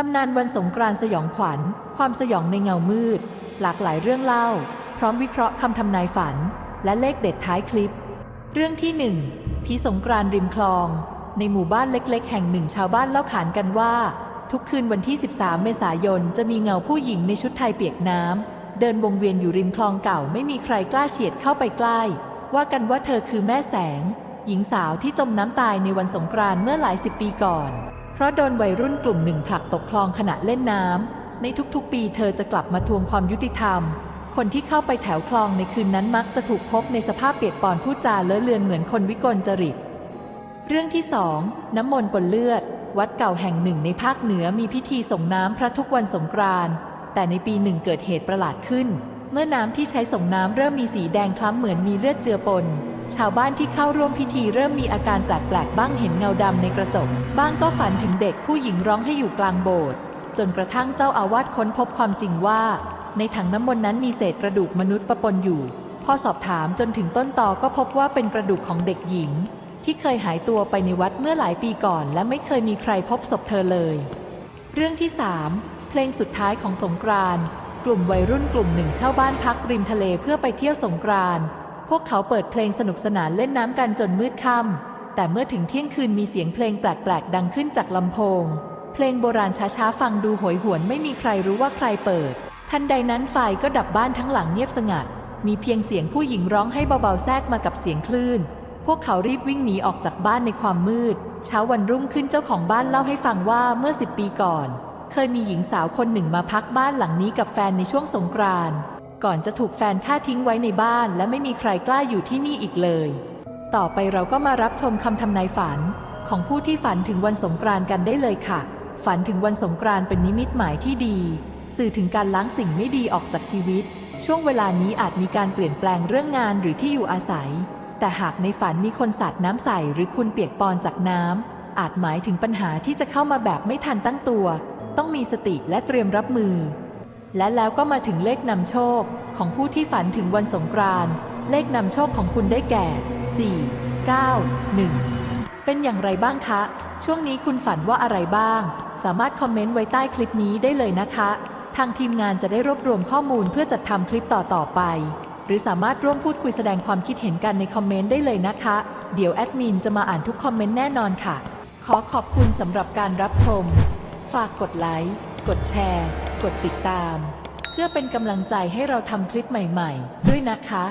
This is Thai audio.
ตำนานวันสงกรานต์สยองขวัญ ความสยองในเงามืด หลากหลายเรื่องเล่า พร้อมวิเคราะห์คำทำนายฝัน และเลขเด็ดท้ายคลิป เรื่องที่หนึ่งผีสงกรานต์ริมคลอง ในหมู่บ้านเล็ก ๆ แห่งหนึ่งชาวบ้านเล่าขานกันว่า ทุกคืนวันที่ 13 เมษายนจะมีเงาผู้หญิงในชุดไทยเปียกน้ำเดินวงเวียนอยู่ริมคลองเก่าไม่มีใครกล้าเฉียดเข้าไปใกล้ ว่ากันว่าเธอคือแม่แสง หญิงสาวที่จมน้ำตายในวันสงกรานต์เมื่อหลายสิบปีก่อน เพราะโดนวัยรุ่นกลุ่มหนึ่งผลักตกคลองขณะเล่นน้ำในทุกๆ ปีเธอจะกลับมาทวงความยุติธรรม คนที่เข้าไปแถวคลองในคืนนั้นมักจะถูกพบในสภาพเปียกปอนพูดจาเลอะเลือนเหมือนคนวิกลจริต เรื่องที่สองน้ำมนต์ปนเลือด วัดเก่าแห่งหนึ่งในภาคเหนือมีพิธีส่งน้ำพระทุกวันสงกรานต์แต่ในปีหนึ่งเกิดเหตุประหลาดขึ้น เมื่อน้ำที่ใช้ส่งน้ำเริ่มมีสีแดงคล้ำเหมือนมีเลือดเจือปน ชาวบ้านที่เข้าร่วมพิธีเริ่มมีอาการแปลกๆ บ้างเห็นเงาดำในกระจก บ้างก็ฝันถึงเด็กผู้หญิงร้องให้อยู่กลางโบสถ์จนกระทั่งเจ้าอาวาสค้นพบความจริงว่า ในถังน้ำมนต์นั้นมีเศษกระดูกมนุษย์ปะปนอยู่ พอสอบถามจนถึงต้นตอก็พบว่าเป็นกระดูกของเด็กหญิง ที่เคยหายตัวไปในวัดเมื่อหลายปีก่อน และไม่เคยมีใครพบศพเธอเลย เรื่องที่ 3 เพลงสุดท้ายของสงกรานต์กลุ่มวัยรุ่นกลุ่มหนึ่งเช่าบ้านพักริมทะเลเพื่อไปเที่ยวสงกรานต์ พวกเขาเปิดเพลงสนุกสนานเล่นน้ำกันจนมืดค่ำแต่เมื่อถึงเที่ยงคืนมีเสียงเพลงแปลกๆ ดังขึ้นจากลำโพง เพลงโบราณช้าๆ ฟังดูโหยหวนไม่มีใครรู้ว่าใครเปิด ทันใดนั้นไฟก็ดับบ้านทั้งหลังเงียบสงัด มีเพียงเสียงผู้หญิงร้องให้เบาๆแทรกมากับเสียงคลื่น พวกเขารีบวิ่งหนีออกจากบ้านในความมืด เช้าวันรุ่งขึ้นเจ้าของบ้านเล่าให้ฟังว่าเมื่อสิบปีก่อน เคยมีหญิงสาวคนหนึ่งมาพักบ้านหลังนี้กับแฟนในช่วงสงกรานต์ ก่อนจะถูกแฟนฆ่าทิ้งไว้ในบ้าน และไม่มีใครกล้าอยู่ที่นี่อีกเลย ต่อไปเราก็มารับชมคำทำนายฝัน ของผู้ที่ฝันถึงวันสงกรานต์กันได้เลยค่ะ ฝันถึงวันสงกรานต์เป็นนิมิตหมายที่ดี สื่อถึงการล้างสิ่งไม่ดีออกจากชีวิต ช่วงเวลานี้อาจมีการเปลี่ยนแปลงเรื่องงานหรือที่อยู่อาศัย แต่หากในฝันมีคนสาดน้ำใส่หรือคุณเปียกปอนจากน้ำอาจหมายถึงปัญหาที่จะเข้ามาแบบไม่ทันตั้งตัว ต้องมีสติและเตรียมรับมือ และแล้วก็มาถึงเลขนำโชคของผู้ที่ฝันถึงวันสงกรานต์เลขนำโชคของคุณได้แก่ 4 9 1 เป็นอย่างไรบ้างคะ ช่วงนี้คุณฝันว่าอะไรบ้าง สามารถคอมเมนต์ไว้ใต้คลิปนี้ได้เลยนะคะ ทางทีมงานจะได้รวบรวมข้อมูลเพื่อจัดทำคลิปต่อๆไป หรือสามารถร่วมพูดคุยแสดงความคิดเห็นกันในคอมเมนต์ได้เลยนะคะ เดี๋ยวแอดมินจะมาอ่านทุกคอมเมนต์แน่นอนค่ะ ขอขอบคุณสำหรับการรับชม ฝากกดไลค์ กดแชร์ กดติดตาม เพื่อเป็นกำลังใจให้เราทำคลิปใหม่ๆ ด้วยนะคะ